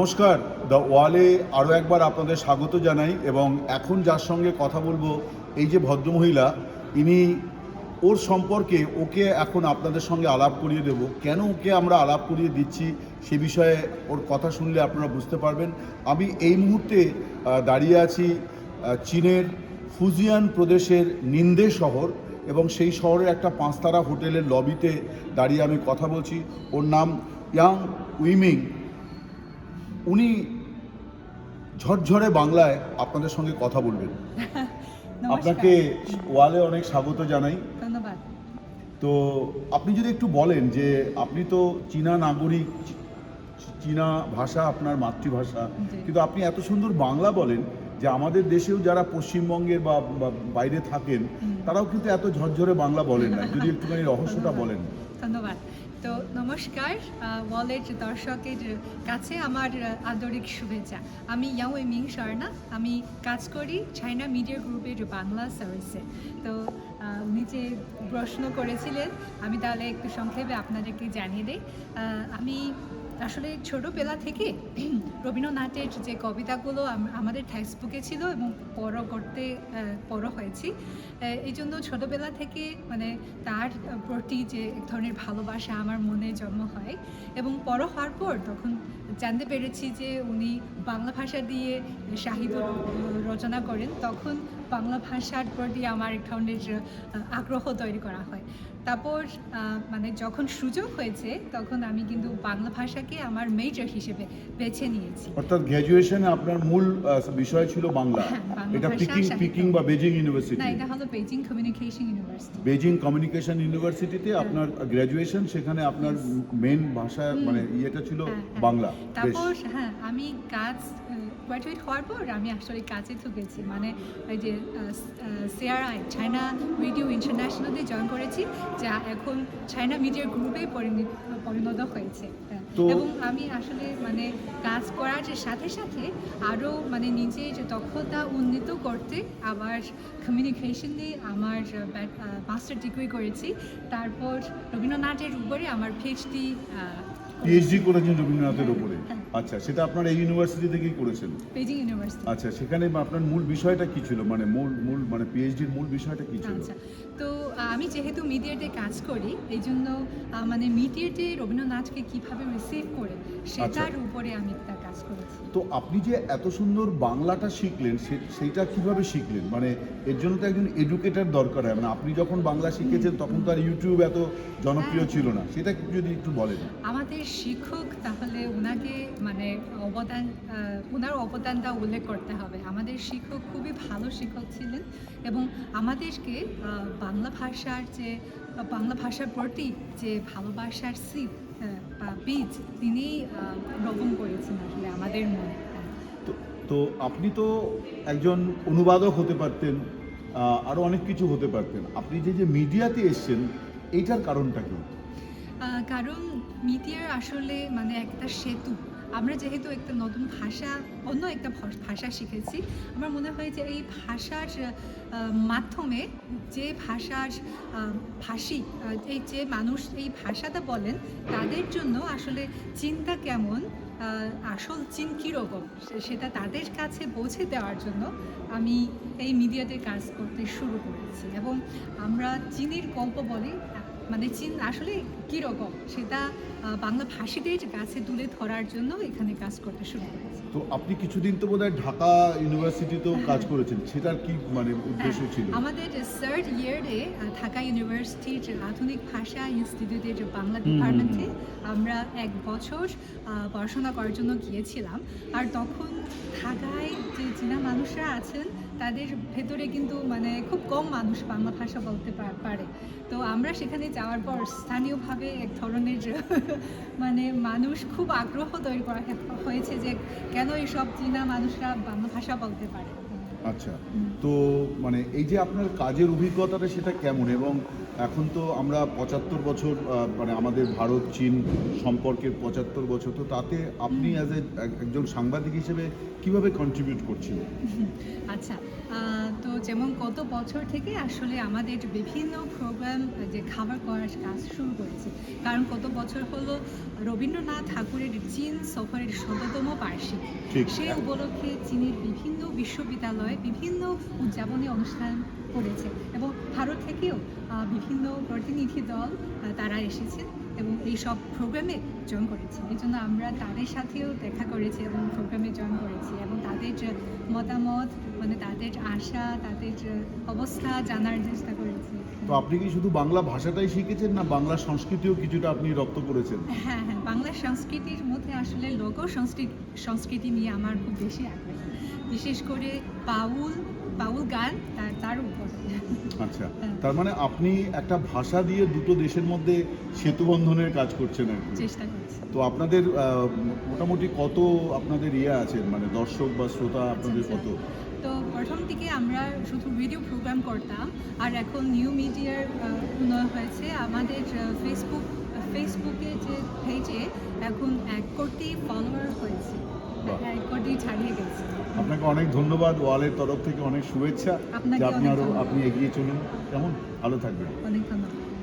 নমস্কার দ্য ওয়ালে আরও একবার আপনাদের স্বাগত জানাই এবং এখন যার সঙ্গে কথা বলব এই যে ভদ্রমহিলা, ইনি ওর সম্পর্কে ওকে এখন আপনাদের সঙ্গে আলাপ করিয়ে দেব। কেন ওকে আমরা আলাপ করিয়ে দিচ্ছি সে বিষয়ে ওর কথা শুনলে আপনারা বুঝতে পারবেন। আমি এই মুহূর্তে দাঁড়িয়ে আছি চীনের ফুজিয়ান প্রদেশের নিন্দে শহর এবং সেই শহরের একটা পাঁচতারা হোটেলের লবিতে দাঁড়িয়ে আমি কথা বলছি। ওর নাম ইয়াং উইমিং। উনি ঝরঝরে বাংলায় আপনাদের সঙ্গে কথা বলবেন। আপনাকে ওয়ালে অনেক স্বাগত জানাই। ধন্যবাদ। তো আপনি যদি একটু বলেন যে আপনি তো চীনা নাগরিক চীনা ভাষা আপনার মাতৃভাষা কিন্তু আপনি এত সুন্দর বাংলা বলেন যে আমাদের দেশেও যারা পশ্চিমবঙ্গের বা বাইরে থাকেন তারাও কিন্তু এত ঝরঝরে বাংলা বলেন না। যদি একটুখানি রহস্যটা বলেন। ধন্যবাদ। নমস্কার ওয়ালের দর্শকের কাছে আমার আন্তরিক শুভেচ্ছা। আমি ইয়াং মিং শর্ণা আমি কাজ করি চাইনা মিডিয়া গ্রুপের বাংলা সার্ভিসে। তো যে প্রশ্ন করেছিলেন, আমি তাহলে একটু সংক্ষেপে আপনাদেরকে জানিয়ে দিই। আমি আসলে ছোটোবেলা থেকে রবীন্দ্রনাথের যে কবিতাগুলো আমাদের টেক্সট বুকে ছিল এবং পড়া করতে পড়া হয়েছি এই জন্য ছোটোবেলা থেকে মানে তার প্রতি যে এক ধরনের ভালোবাসা আমার মনে জন্ম হয় এবং বড় হওয়ার পর তখন জানতে পেরেছি যে উনি বাংলা ভাষা দিয়ে সাহিত্য রচনা করেন, তখন বাংলা ভাষার প্রতি আমার এক ধরনের আগ্রহ তৈরি করা হয়। তারপর মানে যখন সুযোগ হয়েছে তখন আমি কিন্তু বাংলা ভাষাকে আমার মেজর হিসেবে বেছে নিয়েছি। অর্থাৎ গ্র্যাজুয়েশনে আপনার মূল বিষয় ছিল বাংলা। হ্যাঁ, এটা পিকিং পিকিং বা বেজিং ইউনিভার্সিটি না এটা হলো Beijing communication university Beijing communication ইউনিভার্সিটিতে আপনার গ্র্যাজুয়েশন সেখানে আপনার মেন ভাষা মানে ইয়েটা ছিল হ্যাঁ, হ্যাঁ। বাংলা। তারপর হ্যাঁ আমি কাজ গ্র্যাজুয়েট হওয়ার পর আমি আসলে কাজে ঢুকেছি মানে ওই যে সিআরআই চায়না রেডিও ইন্টারন্যাশনালে জয়েন করেছি যা এখন চায়না মিডিয়া গ্রুপে পরিণত পরিণত হয়েছে হ্যাঁ। এবং আমি আসলে মানে কাজ করার যে সাথে সাথে আরও মানে নিজে যে দক্ষতা উন্নীত করতে আবার কমিউনিকেশন নিয়ে আমার মাস্টার ডিগ্রি করেছি তারপর রবীন্দ্রনাথের উপরে আমার পিএইচডি পিএইচডি করেছেন রবীন্দ্রনাথের উপরে হ্যাঁ। আচ্ছা সেটা আপনার এই ইউনিভার্সিটি থেকেই করেছেন? বেজিং ইউনিভার্সিটি আচ্ছা সেখানে আপনার মূল বিষয়টা কি ছিল? মানে মূল মূল মানে পিএইচডির মূল বিষয়টা কি ছিল? আচ্ছা তো আমি যেহেতু মিডিয়াতে কাজ করি এই জন্য মানে মিডিয়াতে রবীন্দ্রনাথকে কীভাবে রিসিভ করে সেটার উপরে আমি একটা কাজ করেছি। তো আপনি যে এত সুন্দর বাংলাটা শিখলেন সে- সেইটা কীভাবে শিখলেন? মানে এর জন্য তো একজন এডুকেটার দরকার হয়। মানে আপনি যখন বাংলা শিখেছেন তখন তো আর ইউটিউব এত জনপ্রিয় হ্যাঁ। ছিল না। সেটা যদি একটু বলেন। আমাদের শিক্ষক তাহলে ওনাকে মানে অবদান ওনার অবদানটা উল্লেখ করতে হবে। আমাদের শিক্ষক খুবই ভালো শিক্ষক ছিলেন এবং আমাদেরকে বাংলা ভাষার যে বাংলা ভাষার প্রতি যে ভালোবাসার সিপ বা বীজ তিনি রোপণ করেছেন আসলে আমাদের মনে। তো তো আপনি তো একজন অনুবাদক হতে পারতেন আরও অনেক কিছু হতে পারতেন। আপনি যে যে মিডিয়াতে এসছেন এইটার কারণটা কি? কারণ মিডিয়ার আসলে মানে একটা সেতু। আমরা যেহেতু একটা নতুন ভাষা, অন্য একটা ভাষা শিখেছি, আমার মনে হয় যে এই ভাষার মাধ্যমে যে ভাষার ভাষী এই যে মানুষ এই ভাষাটা বলেন, তাদের জন্য আসলে চিন্তা কেমন আসল চীন কীরকম সেটা তাদের কাছে পৌঁছে দেওয়ার জন্য আমি এই মিডিয়াতে কাজ করতে শুরু করেছি। এবং আমরা চীনের গল্প বলি মানে চীন আসলে কীরকম? সেটা বাংলা ভাষীদের কাছে তুলে ধরার জন্য এখানে কাজ করতে শুরু করেছি। তো আপনি কিছুদিন তো বোধহয় ঢাকা ইউনিভার্সিটিতেও কাজ করেছেন। সেটার কি মানে উদ্দেশ্য হ্যাঁ, ছিল? আমাদের থার্ড ইয়ারে ঢাকা ইউনিভার্সিটির আধুনিক ভাষা ইনস্টিটিউটের যে বাংলা ডিপার্টমেন্টে আমরা এক বছর পড়াশোনা করার জন্য গিয়েছিলাম। আর তখন ঢাকায় চীনা মানুষরা আছেন, তাদের ভেতরে কিন্তু মানে খুব কম মানুষ বাংলা ভাষা বলতে পারে। তো আমরা সেখানে যাওয়ার পর স্থানীয়ভাবে এক ধরনের মানে মানুষ খুব আগ্রহ তৈরি করা হয়েছে যে কেন এইসব চীনা মানুষরা বাংলা ভাষা বলতে পারে। আচ্ছা। তো মানে এই যে আপনার কাজের অভিজ্ঞতাটা সেটা কেমন? এবং এখন তো আমরা পঁচাত্তর বছর মানে আমাদের ভারত চীন সম্পর্কের পঁচাত্তর বছর তো তাতে আপনি অ্যাজ এ একজন সাংবাদিক হিসেবে কীভাবে কন্ট্রিবিউট করছিলেন? আচ্ছা তো যেমন গত বছর থেকে আসলে আমাদের বিভিন্ন প্রোগ্রাম যে খাবার করার কাজ শুরু করেছে। কারণ কত বছর হলো রবীন্দ্রনাথ ঠাকুরের চীন সফরের শততম বার্ষিক। সেই উপলক্ষে চীনের বিভিন্ন বিশ্ববিদ্যালয়ে বিভিন্ন উদযাপনী অনুষ্ঠান করেছে এবং ভারত থেকেও বিভিন্ন প্রতিনিধি দল তারা এসেছেন এবং এই সব প্রোগ্রামে জয়েন করেছে। এই জন্য আমরা তাদের সাথেও দেখা করেছি এবং প্রোগ্রামে জয়েন করেছি এবং তাদের যে মতামত মানে তাদের আশা তাদের অবস্থা জানার চেষ্টা করেছি। তো আপনি কি শুধু বাংলা ভাষাটাই শিখেছেন না বাংলা সংস্কৃতিও কিছুটা আপনি রপ্ত করেছেন? হ্যাঁ হ্যাঁ বাংলা সংস্কৃতির মধ্যে আসলে লোক সংস্কৃতি সংস্কৃতি নিয়ে আমার খুব বেশি আগ্রহ। বিশেষ করে বাউল বাউল গান তার উপর। আচ্ছা হ্যাঁ। তার মানে আপনি একটা ভাষা দিয়ে দুটো দেশের মধ্যে সেতু বন্ধনের কাজ করছেন আর কি। চেষ্টা করছি। তো আপনাদের মোটামুটি কত আপনাদের ইয়ে আছে? মানে দর্শক বা শ্রোতা আপনাদের আচ্ছা, কত? তো প্রথম দিকে আমরা শুধু ভিডিও প্রোগ্রাম করতাম আর এখন নিউ মিডিয়ার উন্নয়ন হয়েছে। আমাদের ফেসবুক ফেসবুকে যে পেজে এখন এক কোটি ফলোয়ার হয়েছে। ছাড়িয়ে গেছে। আপনাকে অনেক ধন্যবাদ ওয়ালের তরফ থেকে অনেক শুভেচ্ছা। যে আপনি অনেক আপনি এগিয়ে চলুন। কেমন? ভালো থাকবেন। অনেক ধন্যবাদ।